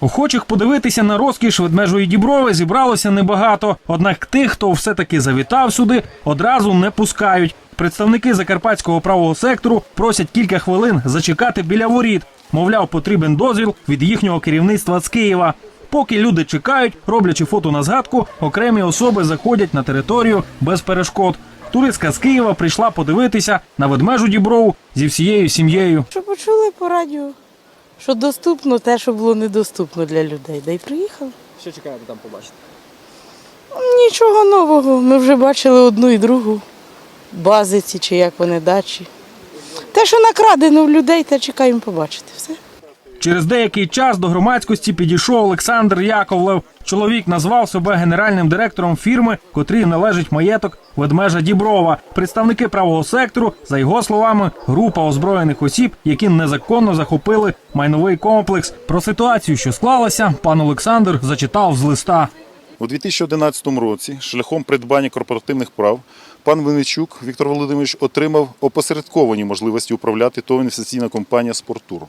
Охочих подивитися на розкіш ведмежої діброви зібралося небагато. Однак тих, хто все-таки завітав сюди, одразу не пускають. Представники закарпатського правого сектору просять кілька хвилин зачекати біля воріт. Мовляв, потрібен дозвіл від їхнього керівництва з Києва. Поки люди чекають, роблячи фото на згадку, окремі особи заходять на територію без перешкод. Туристка з Києва прийшла подивитися на ведмежу діброву зі всією сім'єю. Що почули по радіо, що доступно те, що було недоступно для людей. Да й приїхали. Що чекаєте там побачити? Нічого нового. Ми вже бачили одну і другу. Бази ці чи як вони дачі. Те, що накрадено в людей, те чекаємо побачити. Все. Через деякий час до громадськості підійшов Олександр Яковлев. Чоловік назвав себе генеральним директором фірми, котрій належить маєток ведмежа Діброва. Представники правого сектору, за його словами, група озброєних осіб, які незаконно захопили майновий комплекс. Про ситуацію, що склалася, пан Олександр зачитав з листа. У 2011 році шляхом придбання корпоративних прав пан Винничук Віктор Володимирович отримав опосередковані можливості управляти ТОВ інвестиційна компанія «Спорттур».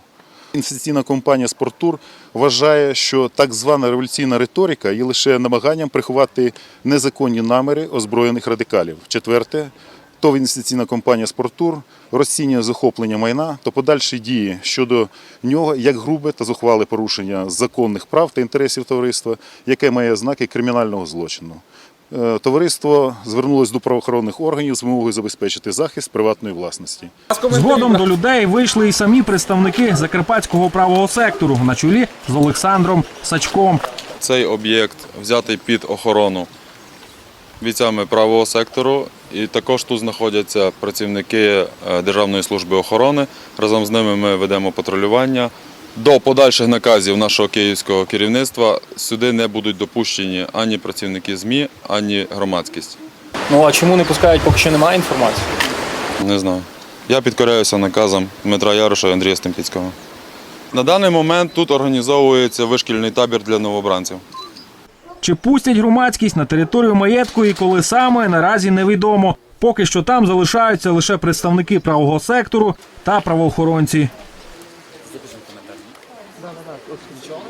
Інвестиційна компанія «Спорттур» вважає, що так звана революційна риторика є лише намаганням приховати незаконні наміри озброєних радикалів. Четверте, ТОВ інвестиційна компанія «Спорттур» розцінює захоплення майна та подальші дії щодо нього як грубе та зухвале порушення законних прав та інтересів товариства, яке має знаки кримінального злочину. Е, Товариство звернулося до правоохоронних органів з вимогою забезпечити захист приватної власності. Згодом до людей вийшли і самі представники закарпатського правого сектору на чолі з Олександром Сачком. Цей об'єкт взятий під охорону бійцями правого сектору. І також тут знаходяться працівники е, Державної служби охорони. Разом з ними ми ведемо патрулювання. До подальших наказів нашого київського керівництва сюди не будуть допущені ані працівники ЗМІ, ані громадськість. Ну а чому не пускають, поки що немає інформації? Не знаю. Я підкоряюся наказам Дмитра Яроша і Андрія Стемпіцького. На даний момент тут організовується вишкільний табір для новобранців. Чи пустять громадськість на територію маєтку і коли саме наразі невідомо. Поки що там залишаються лише представники правого сектору та правоохоронці. Нічого?